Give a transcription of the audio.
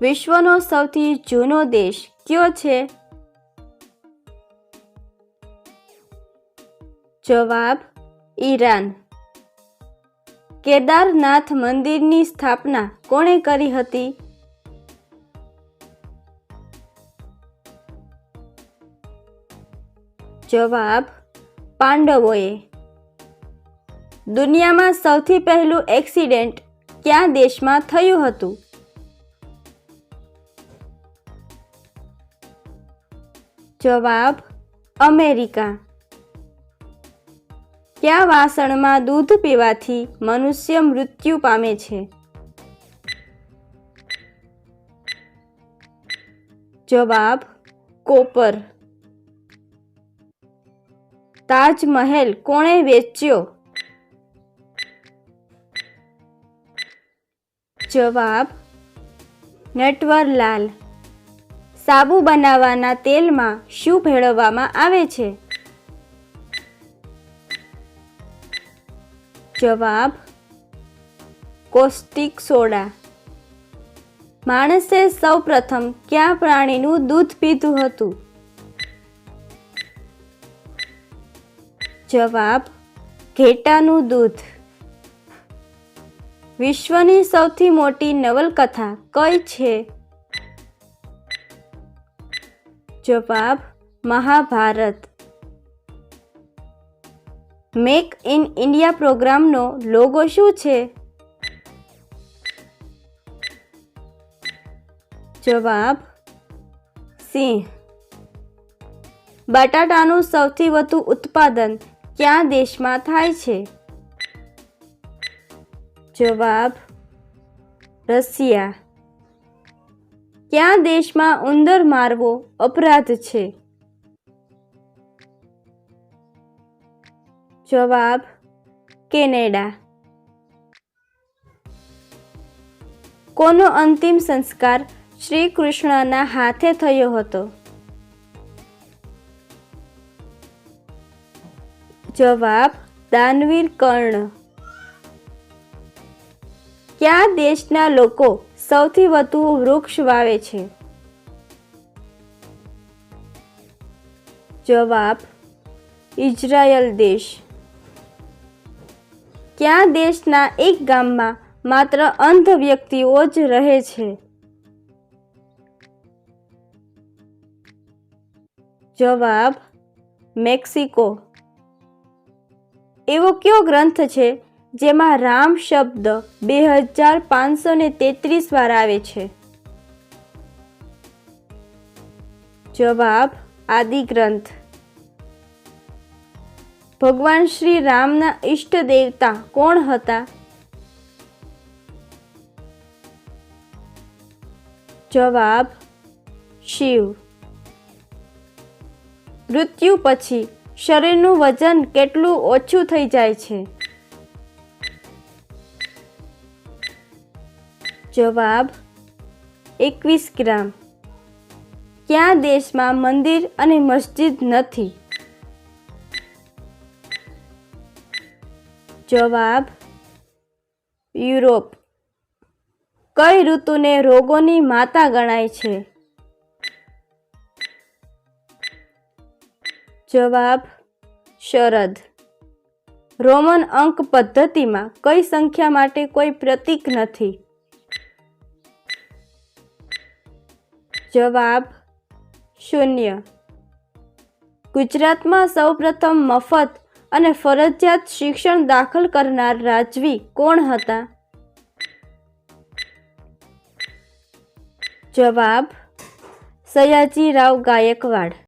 વિશ્વનો સૌથી જૂનો દેશ કયો છે? જવાબ, ઈરાન. કેદારનાથ મંદિરની સ્થાપના કોણે કરી હતી? જવાબ, પાંડવોએ. દુનિયામાં સૌથી પહેલું એક્સિડન્ટ કયા દેશમાં થયું હતું? જવાબ, અમેરિકા. કયા વાસણમાં દૂધ પીવાથી મનુષ્ય મૃત્યુ પામે છે? જવાબ, કોપર. તાજમહેલ કોણે વેચ્યો? જવાબ, નટવરલાલ. સાબુ બનાવવાના તેલમાં શું ભેળવવામાં આવે છે? જવાબ, કોસ્ટિક સોડા. માણસે સૌપ્રથમ કયા પ્રાણીનું દૂધ પીધું હતું? જવાબ, ઘેટાનું દૂધ. વિશ્વની સૌથી મોટી નવલકથા કઈ છે? જવાબ મહાભારત. મેક ઇન ઇન્ડિયા પ્રોગ્રામનો લોગો શું છે? જવાબ સિંહ બટાટાનું સૌથી વધુ ઉત્પાદન ક્યાં દેશમાં થાય છે? જવાબ રશિયા. કયા દેશમાં ઉંદર મારવો અપરાધ છે? જવાબ, કેનેડા. કોનો અંતિમ સંસ્કાર શ્રી કૃષ્ણના હાથે થયો હતો? જવાબ, દાનવીર કર્ણ. કયા દેશના લોકો સૌથી વધુ વૃક્ષ વાવે છે. જવાબ, ઇઝરાયલ દેશ. ક્યાં દેશના એક ગામમાં માત્ર અંધ વ્યક્તિઓ જ રહે છે? જવાબ, મેક્સિકો. એવો કયો ગ્રંથ છે જેમાં રામ શબ્દ બે હજાર પાંચસો ને તેત્રીસ વાર આવે છે. જવાબ આદિ ગ્રંથ. ભગવાન શ્રી રામના ઈષ્ટ દેવતા કોણ હતા? જવાબ શિવ. મૃત્યુ પછી શરીરનું વજન કેટલું ઓછું થઈ જાય છે? જવાબ એકવીસ ગ્રામ. કયા દેશમાં મંદિર અને મસ્જિદ નથી? જવાબ યુરોપ. કઈ ઋતુને રોગોની માતા ગણાય છે? જવાબ શરદ. રોમન અંક પદ્ધતિમાં કઈ સંખ્યા માટે કોઈ પ્રતીક નથી? જવાબ શૂન્ય. ગુજરાતમાં સૌપ્રથમ મફત અને ફરજિયાત શિક્ષણ દાખલ કરનાર રાજવી કોણ હતા? જવાબ સયાજીરાવ ગાયકવાડ.